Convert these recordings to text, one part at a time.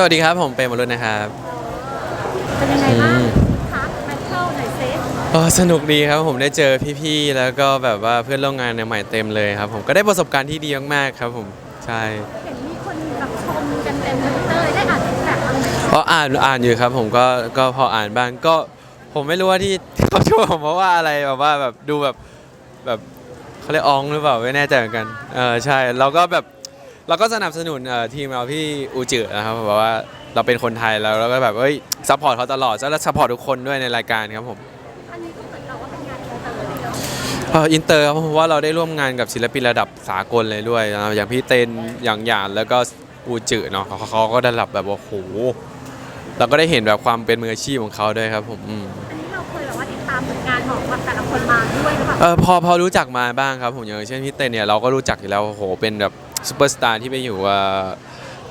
สวัสดีครับ ผมเปรมวรุษนะครับ เป็นยังไงบ้างอืมพักแมทเทิลหน่อยเซฟเออสนุกดีครับผมได้เจอพี่ๆ แล้วก็แบบว่าเพื่อนร่วมงานใหม่เต็มเลยครับ ผมก็ได้ประสบการณ์ที่ดีมากๆครับผมใช่เห็นมีคนแบบชมกันเต็มทวิตเตอร์ได้อ่านแบบบ้างไหมเพราะอ่านอ่านอยู่ครับ ผมก็ก็พออ่านบ้างก็ผมไม่รู้ว่าที่เขาชมผมเพราะว่าอะไรแบบว่าแบบดูแบบแบบเขาเรียกอองหรือเปล่าไม่แน่ใจเหมือนกันเออใช่เราก็แบบ เราก็สนับสนุนเอ่อทีมเราพี่อูจือนะครับแบบว่าเราเป็นคนไทยแล้วเราก็แบบเอ้ยซัพพอร์ตเขาตลอดแล้วซัพพอร์ตทุกคนด้วยในรายการครับผมอันนี้ก็เหมือนเราว่าเป็นงานอินเตอร์เลยเนาะเอ่ออินเตอร์ครับเพราะว่าเราได้ร่วมงานกับศิลปินระดับสากลเลยด้วยนะครับอย่างพี่เต้นอย่างหยานแล้วก็อูจือเนาะเขาเขาก็ได้รับแบบว่าโหเราก็ได้เห็นแบบความเป็นมืออาชีพของเขาด้วยครับผมอืม อันนี้เราเคยแบบว่าติดตามผลงานของแบบแต่ละคนมาด้วยหรือเปล่าเออพอพอรู้จักมาบ้างครับผมอย่างเช่นพี่เต้นเนี่ยเราก็รู้จักอยู่แล้วโอ้โหเป็นแบบ ซูเปอร์สตาร์ที่ไปอยู่เอ่อ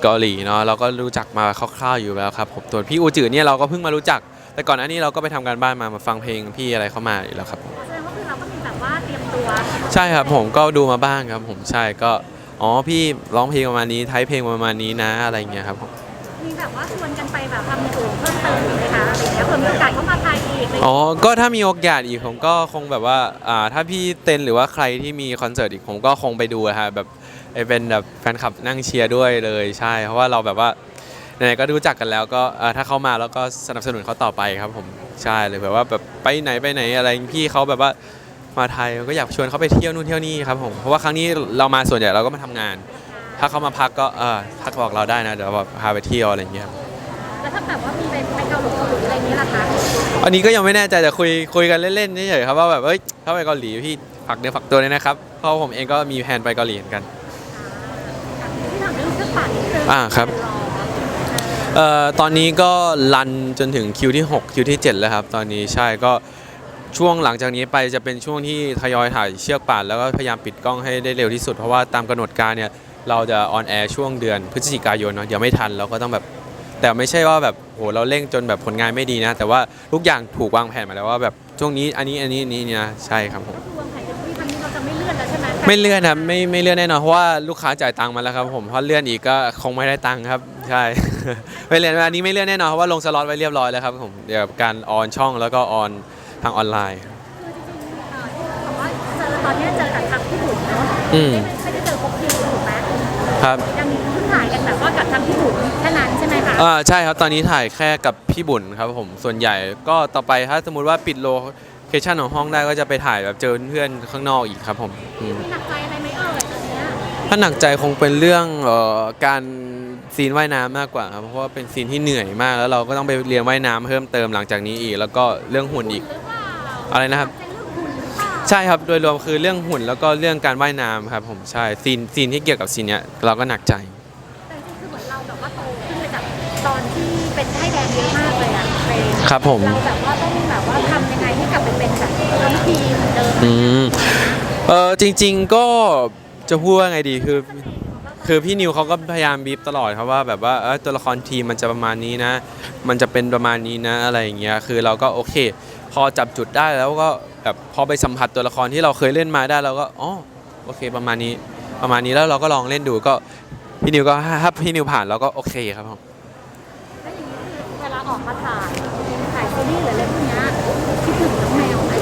เกาหลีเนาะเราก็รู้จักมาคร่าวๆอยู่แล้วครับผมตัวนพี่อูจือเนี่ยเราก็เพิ่งมารู้จัก แต่ก่อนหน้านี้เราก็ไปทำการบ้านมามาฟังเพลงพี่อะไรเข้ามาอยู่แล้วครับผมแสดงว่าคือเราก็มีแบบว่าเตรียมตัว ใช่ครับผมก็ดูมาบ้างครับผมใช่ก็อ๋อพี่ร้องเพลงประมาณนี้ไทยเพลงประมาณนี้นะอะไรอย่างเงี้ยครับผมมีแบบว่าชวนกันไปแบบทำอื่นเพิ่มเติมอีกไหมคะอะไรอย่างเงี้ยเผื่อมีโอกาสเข้ามาไทยอีกอะไรอย่างอ๋อเงี้ยก็ถ้ามีโอกาสอีกผมก็คงแบบว่าอ่าถ้าพี่เต้นหรือว่าใครที่มีคอนเสิร์ตอีกผมก็คงไปดูอะฮะแบบไอ้ เป็นแบบแฟนคลับนั่งเชียร์ด้วยเลยใช่ เพราะว่าเราแบบว่าไหนๆก็รู้จักกันแล้วก็อ่าถ้าเขามาแล้วก็สนับสนุนเขาต่อไปครับผมใช่เลยแบบว่าแบบไปไหนไปไหนอะไรพี่เขาแบบว่ามาไทยก็อยากชวนเขาไปเที่ยวนู่นเที่ยวนี่ครับผมเพราะว่าครั้งนี้เรามาส่วนใหญ่เราก็มาทำงาน ถ้าเขามาพักก็เออทักบอกเราได้นะเดี๋ยวแบบพาไปเที่ยวอะไรอย่างเงี้ยครับแล้วถ้าแบบว่ามีไปไปเกาหลีเกาหลีอะไรอย่างเงี้ยล่ะคะอันนี้ก็ยังไม่แน่ใจแต่คุยคุยกันเล่นๆเฉยๆครับว่าแบบเอ้ยถ้าไปเกาหลีพี่ฝากเนื้อฝากตัวเลยนะครับเพราะผมเองก็มีแผนไปเกาหลีเหมือนกันที่ทำเรื่องเครื่องปั่นนี่คืออ่าครับ เอ่อตอนนี้ก็รันจนถึงคิวที่ 6 คิวที่ 7 แล้วครับ ตอนนี้ใช่ก็ช่วงหลังจากนี้ไปจะเป็นช่วงที่ทยอยถ่ายเชือกป่านแล้วก็พยายามปิดกล้องให้ได้เร็วที่สุด เพราะว่าตามกำหนดการเนี่ยเราจะออนแอร์ช่วงเดือนพฤศจิกายนเนาะเดี๋ยวไม่ทันเราก็ต้องแบบ แต่ไม่ใช่ว่าแบบโหเราเร่งจนแบบผลงานไม่ดีนะ แต่ว่าทุกอย่างถูกวางแผนมาแล้วว่าแบบช่วงนี้อันนี้อันนี้อันนี้เนี่ยใช่ครับผมก็คือวางแผนจะที่ครั้งนี้เราจะไม่เลื่อนแล้วใช่ไหม ไม่เลื่อนครับไม่ไม่เลื่อนแน่นอนเพราะว่าลูกค้าจ่ายตังค์มาแล้วครับผมเพราะเลื่อนอีกก็คงไม่ได้ตังค์ครับใช่ ไม่เลื่อนอันนี้ไม่เลื่อนแน่นอนเพราะว่าลงสล็อตไว้เรียบร้อยแล้วครับผมเดี๋ยวการออนช่องแล้วก็ออนทางออนไลน์คือจริงๆเอ่อที่บอกว่าเจอตอนเนี้ยเจอกับทางพี่บุ๋มเนาะอืมไม่ได้เจอครบคิวถูกไหมครับยังเพิ่งถ่ายกันแบบว่ากับทางพี่บุ๋มแค่นั้นใช่ไหมคะอ่าใช่ครับตอนนี้ถ่ายแค่กับพี่บุญครับผมส่วนใหญ่ก็ต่อไปถ้าสมมุติว่าปิดโล เคชั่นของห้องได้ก็จะไปถ่ายแบบเจอเพื่อนข้างนอกอีกครับผมอืมมีหนักใจอะไรไหมเอ่ยตอนเนี้ยถ้าหนักใจคงเป็นเรื่องเอ่อการซีนว่ายน้ำมากกว่าครับเพราะว่าเป็นซีนที่เหนื่อยมาก แล้วเราก็ต้องไปเรียนว่ายน้ำเพิ่มเติมหลังจากนี้อีก แล้วก็เรื่องหุ่นอีก หรือเปล่าอะไรนะครับ เป็นเรื่องหุ่นหรือเปล่าใช่ครับโดยรวมคือเรื่องหุ่นแล้วก็เรื่องการว่ายน้ำครับผมใช่ซีนซีนที่เกี่ยวกับซีนเนี้ยเราก็หนักใจ แต่จริงๆคือเหมือนเราแบบว่าโตขึ้นไปจากตอนที่เป็นให้แดงเยอะมากเลยอะ เฟรมครับผม เราแบบว่าต้องแบบว่าทำยังไงให้กลับไปเป็นแบบน้องพีเหมือนเดิมอืมเออจริง ๆก็จะพูดว่าไงดีคือ คือพี่นิวเขาก็พยายามบีบตลอดครับว่าแบบว่าเออตัวละครทีมมันจะประมาณนี้นะ มันจะเป็นประมาณนี้นะอะไรอย่างเงี้ยคือเราก็โอเค พอจับจุดได้แล้วก็แบบพอไปสัมผัสตัวละครที่เราเคยเล่นมาได้เราก็อ๋อโอเคประมาณนี้ ประมาณนี้แล้วเราก็ลองเล่นดูก็พี่นิวก็ถ้าพี่นิวผ่านเราก็โอเคครับผม แล้วอย่างนี้คือเวลาออกมาถ่ายถ่ายซี รีส์หรืออะไรพวกเนี้ยคิดถึงน้องแมวไหม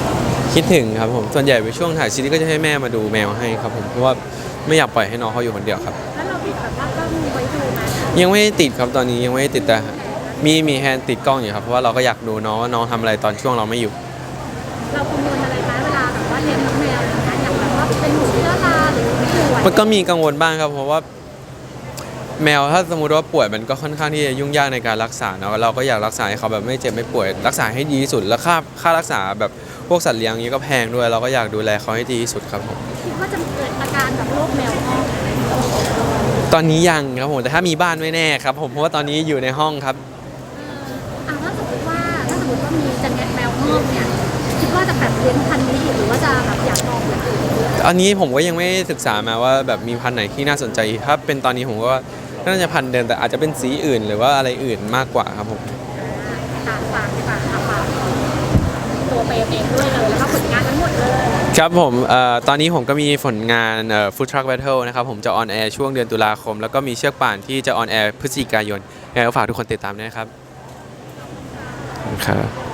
คิดถึงครับผมส่วนใหญ่ไปช่วงถ่ายซีรีส์ก็จะให้แม่มาดูแมวให้ครับผมเพราะว่าไม่อยากปล่อยให้น้องเขาอยู่คนเดียวครับ แล้วเราติดแบบว่ากล้องไว้ดูไหมยังไม่ได้ติดครับตอนนี้ยังไม่ได้ติดแต่มีมีแฮนด์ติดกล้องอยู่ครับเพราะว่าเราก็อยากดูน้องว่าน้องทำอะไรตอนช่วงเราไม่อยู่ เรากังวลอะไรไหมเวลาแบบว่าเลี้ยงน้องแมวอย่างเงี้ยอย่างแบบว่าเป็นหนูเชื้อราหรือป่วยมันก็มีกังวลบ้างครับเพราะว่า แมวถ้าสมมติว่าป่วยมันก็ค่อนข้างที่จะยุ่งยากในการรักษาเนาะเราก็อยากรักษาให้เขาแบบไม่เจ็บไม่ป่วย รักษาให้ดีที่สุดแล้วค่าค่ารักษาแบบพวกสัตว์เลี้ยงนี้ก็แพงด้วย เราก็อยากดูแลเขาให้ดีที่สุดครับผมคิดว่าจะเกิดอาการแบบโรคแมวงอกไหมตอนนี้ยังครับผมแต่ถ้ามีบ้านไม่แน่ครับผมเพราะว่าตอนนี้อยู่ในห้องครับอ่าถ้าสมมติว่าถ้าสมมติว่ามีจะเลี้ยงแมวงอกเนี่ยคิดว่าจะแบบเลี้ยงพันธุ์นี้อีกหรือว่าจะแบบอยากลองอย่างอื่นดูอันนี้ผมก็ยังไม่ได้ศึกษามาว่าแบบมีพันธุ์ไหนที่น่าสนใจ ถ้าเป็นตอนนี้ผมก็ว่า น่าจะพันเดิมแต่อาจจะเป็นสีอื่น หรือว่าอะไรอื่นมากกว่าครับผม ตามฝากดีกว่าค่ะฝากตัวเปรมเองด้วยเลย แล้วก็ผลงานทั้งหมดเลย ครับผมเอ่อตอนนี้ผมก็มีผลงานเอ่อ Food Truck Battle นะครับผมจะออนแอร์ช่วงเดือนตุลาคม แล้วก็มีเชือกป่านที่จะออนแอร์พฤศจิกายนยังไงก็ฝากทุกคนติดตามด้วยนะครับขอบคุณครับ